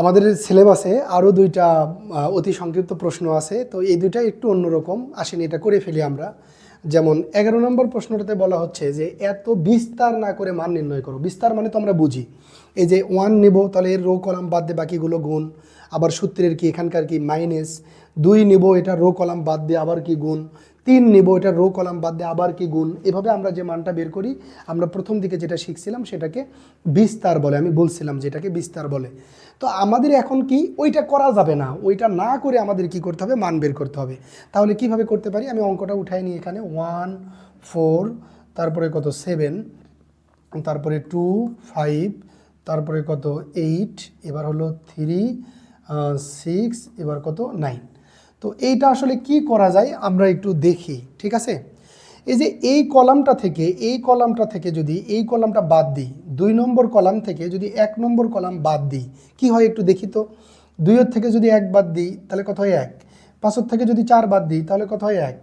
আমাদের সিলেবাসে আরও দুইটা অতি সংক্ষিপ্ত প্রশ্ন আছে, তো এই দুইটা একটু অন্যরকম। আসেন, এটা করে ফেলি আমরা। যেমন, এগারো নম্বর প্রশ্নটাতে বলা হচ্ছে যে, এত বিস্তার না করে মান নির্ণয় করো। বিস্তার মানে তো আমরা বুঝি। এই যে, ওয়ান নেব, তাহলে এর রো, কলাম বাদ দিয়ে বাকিগুলো গুণ। আবার সূত্রের কি, এখানকার কি, মাইনাস। দুই নেব, এটা রো, কলাম বাদ দিয়ে আবার কি গুণ? তিন নেব, এটা রো কলাম বাদ দিয়ে আবার কি গুণ? এভাবে আমরা যে মানটা বের করি, আমরা প্রথম দিকে যেটা শিখছিলাম সেটাকে বিস্তার বলে, আমি বলছিলাম যেটাকে বিস্তার বলে। তো আমাদের এখন কি, ওইটা করা যাবে না, ওইটা না করে আমাদের কি করতে হবে? মান বের করতে হবে। তাহলে কীভাবে করতে পারি? আমি অঙ্কটা উঠাই নিই এখানে। ওয়ান, ফোর, তারপরে কত? সেভেন, তারপরে টু, ফাইভ, তারপরে কত? এইট, এবার হলো থ্রি সিক্স, এবার কত? নাইন। তো এইটা আসলে কি করা যায় আমরা একটু দেখি, ঠিক আছে? এই যে এই কলামটা থেকে, এই কলামটা থেকে যদি এই কলামটা বাদ দিই, দুই নম্বর কলাম থেকে যদি এক নম্বর কলাম বাদ দিই, কি হয় একটু দেখি তো? দুইয়ের থেকে যদি এক বাদ দিই, তাহলে কত হয় এক? পাঁচের থেকে যদি চার বাদ দিই, তাহলে কত হয় এক?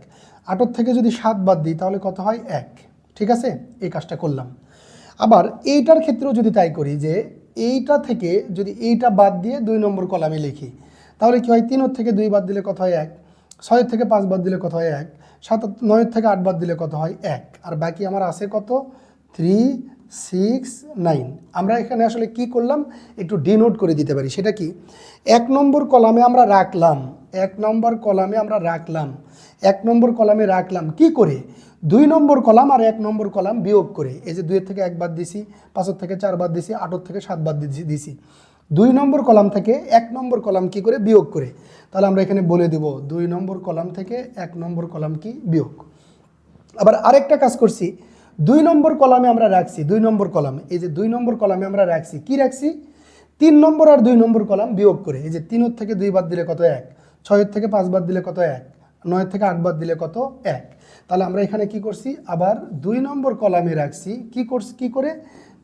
আটর থেকে যদি সাত বাদ দিই, তাহলে কত হয় এক? ঠিক আছে? এই কাজটা করলাম। আবার এইটার ক্ষেত্রেও যদি তাই করি যে এইটা থেকে যদি এইটা বাদ দিয়ে দুই নম্বর কলামে লিখি তাহলে কি হয়? তিনের থেকে দুই বাদ দিলে কত হয়? এক। ছয়ের থেকে পাঁচ বাদ দিলে কত হয়? এক। সাত, নয়ের থেকে আট বাদ দিলে কত হয়? এক। আর বাকি আমার আছে কত? Three, six, nine. আমরা এখানে আসলে কি করলাম? একটু ডিনোট করে দিতে পারি। সেটা কি? এক নম্বর কলামে আমরা রাখলাম। এক নম্বর কলামে আমরা রাখলাম। এক নম্বর কলামে রাখলাম কি করে? দুই নম্বর কলাম আর এক নম্বর কলাম বিয়োগ করে। এই যে দুইয়ের থেকে এক বাদ দিছি, পাঁচের থেকে চার বাদ দিছি, আটর থেকে সাত বাদ দিছি দিছি। দুই নম্বর কলাম থেকে এক নম্বর কলাম কি করে? বিয়োগ করে। তাহলে আমরা এখানে বলে দেব, দুই নম্বর কলাম থেকে এক নম্বর কলাম কি? বিয়োগ। আবার আরেকটা কাজ করছি, দুই নম্বর কলামে আমরা রাখছি, দুই নম্বর কলাম, এই যে দুই নম্বর কলামে আমরা রাখছি, কি রাখছি? তিন নম্বর আর দুই নম্বর কলাম বিয়োগ করে। এই যে তিনের থেকে দুই বাদ দিলে কত এক? ছয়ের থেকে পাঁচ বাদ দিলে কত এক? নয়ের থেকে আট বাদ দিলে কত এক? তাহলে আমরা এখানে কি করছি? আবার দুই নম্বর কলামে রাখছি, কি করছি, কি করে?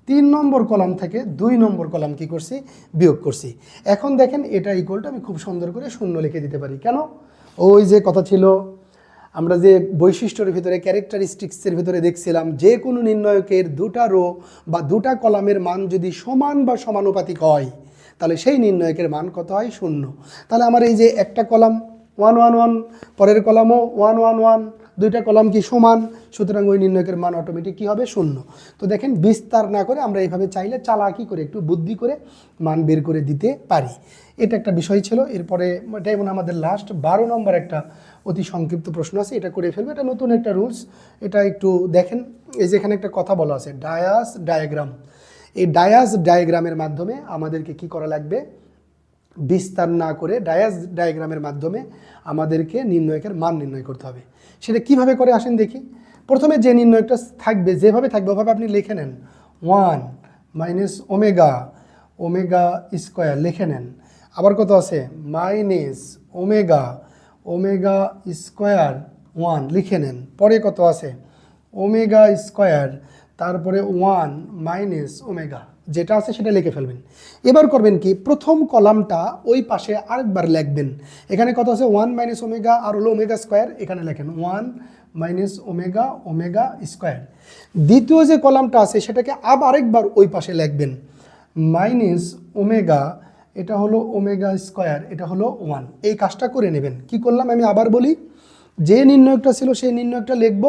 তিন নম্বর কলাম থেকে দুই নম্বর কলাম কি করছি? বিয়োগ করছি। এখন দেখেন এটা ইকুয়ালটা আমি খুব সুন্দর করে শূন্য লিখে দিতে পারি। কেন? ওই যে কথা ছিল, আমরা যে বৈশিষ্ট্যের ভিতরে ক্যারেক্টারিস্টিক্সের ভিতরে দেখছিলাম, যে কোনো নির্ণয়কের দুটা রো বা দুটা কলামের মান যদি সমান বা সমানুপাতিক হয়, তাহলে সেই নির্ণয়কের মান কত হয়? শূন্য। তাহলে আমার এই যে একটা কলাম ওয়ান ওয়ান ওয়ান পরের কলামও ওয়ান ওয়ান ওয়ান দুইটা কলাম কি সমান? সুতরাং ওই নির্ণয়কের মান অটোমেটিক কী হবে? শূন্য। তো দেখেন, বিস্তার না করে আমরা এইভাবে চাইলে চালাকি করে, একটু বুদ্ধি করে মান বের করে দিতে পারি। এটা একটা বিষয় ছিল। এরপরে এটাই মনে আমাদের লাস্ট বারো নম্বর একটা অতি সংক্ষিপ্ত প্রশ্ন আছে। এটা করে ফেলবে। এটা নতুন একটা রুলস এটা একটু দেখেন, এই যে এখানে একটা কথা বলা আছে ডায়াস ডায়াগ্রাম এই ডায়াস ডায়াগ্রামের মাধ্যমে আমাদেরকে কি করা লাগবে? বিস্তার না করে ডায়াস ডায়াগ্রামের মাধ্যমে আমাদেরকে নির্ণয়কের মান নির্ণয় করতে হবে। সেটা কীভাবে করে আসেন দেখি? প্রথমে যে নির্ণয়কটা থাকবে, যেভাবে থাকবে, ওভাবে আপনি লিখে নেন। One minus omega omega square লিখে নেন। আবার কত আছে? Minus omega omega square one লিখে নেন। পরে কত আছে? ওমেগা স্কোয়ার, তারপরে ওয়ান মাইনাস ওমেগা। যেটা আছে সেটা লিখে ফেলবেন। এবার করবেন কি? প্রথম কলামটা ওই পাশে আরেকবার লিখবেন। এখানে কত আছে? ওয়ান মাইনাস ওমেগা আর হলো ওমেগা স্কোয়ার এখানে লেখেন one minus omega omega square দ্বিতীয় যে কলামটা আছে, সেটাকে আবার আরেকবার ওই পাশে লিখবেন। মাইনাস ওমেগা এটা হলো ওমেগা স্কোয়ার এটা হলো ওয়ান এই কাজটা করে নেবেন। কি করলাম আমি আবার বলি? যে নির্ণয়কটা ছিল সেই নির্ণয়কটা লিখব।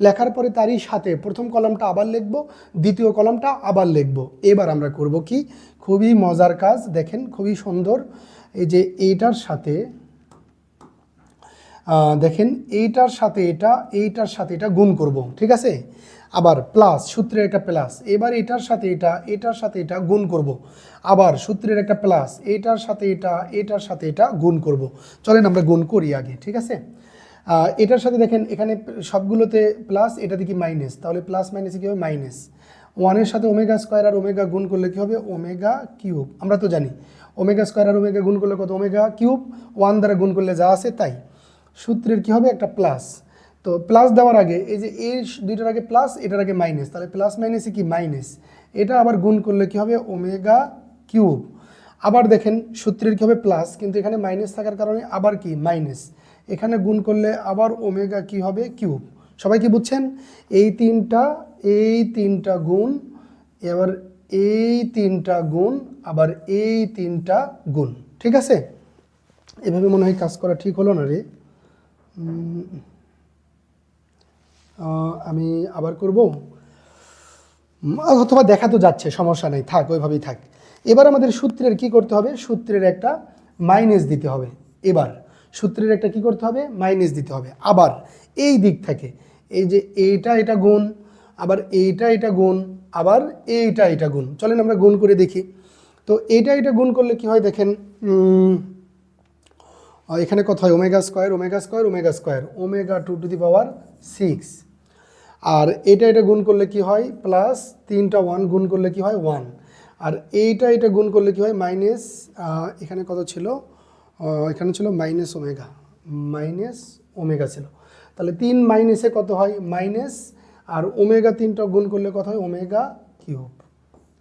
লেখার পরে তারই সাথে প্রথম কলামটা আবার লিখব, দ্বিতীয় কলামটা আবার লিখব। এবার আমরা করব কি? খুবই মজার কাজ, দেখেন খুবই সুন্দর। এই যে এইটার সাথে দেখেন এইটার সাথে এটা, এইটার সাথে এটা গুণ করব, ঠিক আছে? আবার প্লাস সূত্রের একটা প্লাস এবার এটার সাথে এটা, এটার সাথে এটা গুণ করব। আবার সূত্রের একটা প্লাস এটার সাথে এটা, এটার সাথে এটা গুণ করব। চলেন আমরা গুণ করি আগে, ঠিক আছে? এটার সাথে দেখেন, এখানে সবগুলোতে প্লাস এটা দেখি মাইনাস তাহলে প্লাস মাইনাসে কী হবে? মাইনাস ওয়ানের সাথে ওমেগা স্কোয়ার আর ওমেগা গুণ করলে কী হবে? ওমেগা কিউব আমরা তো জানি ওমেগা স্কোয়ার আর ওমেগা গুণ করলে কত? ওমেগা কিউব ওয়ান দ্বারা গুণ করলে যা আছে তাই। সূত্রের কী হবে? একটা প্লাস তো প্লাস দেওয়ার আগে, এই যে এই দুইটার আগে প্লাস এটার আগে মাইনাস তাহলে প্লাস মাইনাসে কি? মাইনাস এটা আবার গুণ করলে কী হবে? ওমেগা কিউব আবার দেখেন, সূত্রের কী হবে? প্লাস কিন্তু এখানে মাইনাস থাকার কারণে আবার কি? মাইনাস এখানে গুণ করলে আবার ওমেগা কি হবে? কিউব। সবাই কি বুঝছেন? এই তিনটা এই তিনটা গুণ, এবার এই তিনটা গুণ, আবার এই তিনটা গুণ। ঠিক আছে? এভাবে মনে হয় কাজ করা ঠিক হলো না রে? আমি আবার করব? অথবা দেখা তো যাচ্ছে, সমস্যা নেই, থাক, ওইভাবেই থাক। এবার আমাদের সূত্রের কি করতে হবে? সূত্রের একটা মাইনাস দিতে হবে। এবার সূত্রের একটা কি করতে হবে? মাইনাস দিতে হবে। আবার এই দিক থেকে, এই যে এইটা এটা গুণ, আবার এইটা এটা গুণ, আবার এইটা এটা গুণ। চলেন আমরা গুণ করে দেখি। তো এইটা এটা গুণ করলে কি হয় দেখেন এখানে কত হয়? Omega square omega square omega square omega to to the power six আর এটা এটা গুণ করলে কি হয়? প্লাস তিনটা ওয়ান গুণ করলে কি হয়? ওয়ান আর এইটা এটা গুণ করলে কি হয়? মাইনাস এখানে কত ছিল? এখানে ছিল মাইনাস ওমেগা মাইনাস ওমেগা ছিল। তাহলে তিন মাইনাসে কত হয়? মাইনাস আর ওমেগা তিনটা গুণ করলে কত হয়? ওমেগা কিউব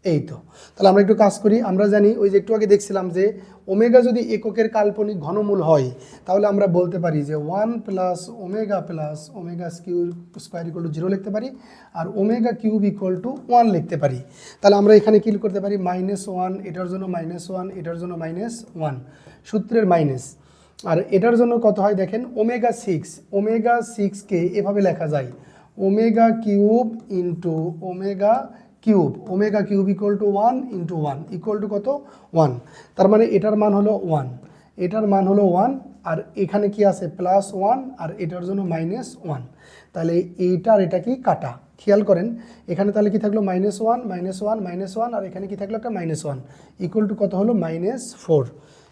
এই তো। তাহলে আমরা একটু কাজ করি। আমরা জানি, ওই যে একটু আগে দেখছিলাম যে ওমেগা যদি এককের কাল্পনিক ঘনমূল হয়, তাহলে আমরা বলতে পারি যে one plus omega plus omega Q square equal to zero লিখতে পারি আর omega cube equal to one লিখতে পারি। তাহলে আমরা এখানে কি করতে পারি? মাইনাস ওয়ান এটার জন্য মাইনাস ওয়ান এটার জন্য মাইনাস ওয়ান সূত্রের মাইনাস আর এটার জন্য কত হয় দেখেন ওমেগা সিক্স ওমেগা সিক্সকে এভাবে লেখা যায়। Omega cube into omega cube omega cube equal to one into one equal to কত? ওয়ান তার মানে এটার মান হলো ওয়ান এটার মান হলো ওয়ান আর এখানে কি আছে? প্লাস ওয়ান আর এটার জন্য মাইনাস ওয়ান তাহলে এইটার এটা কি? কাটা। খেয়াল করেন, এখানে তাহলে কি থাকল? Minus one minus one minus one আর এখানে কি থাকল? একটা মাইনাস ওয়ান ইকুয়াল টু কত হলো? মাইনাস ফোর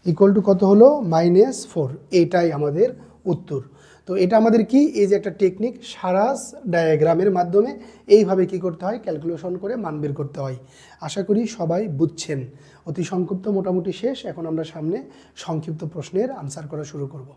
ইকুয়াল টু কত হলো? মাইনাস ফোর এটাই আমাদের উত্তর। তো এটা আমাদের কি? এই যে একটা টেকনিক সারাস ডায়াগ্রামের মাধ্যমে এইভাবে কি করতে হয়? ক্যালকুলেশন করে মান বের করতে হয়। আশা করি সবাই বুঝছেন। অতি সংক্ষিপ্ত, মোটামুটি শেষ। এখন আমরা সামনে সংক্ষিপ্ত প্রশ্নের আনসার করা শুরু করব।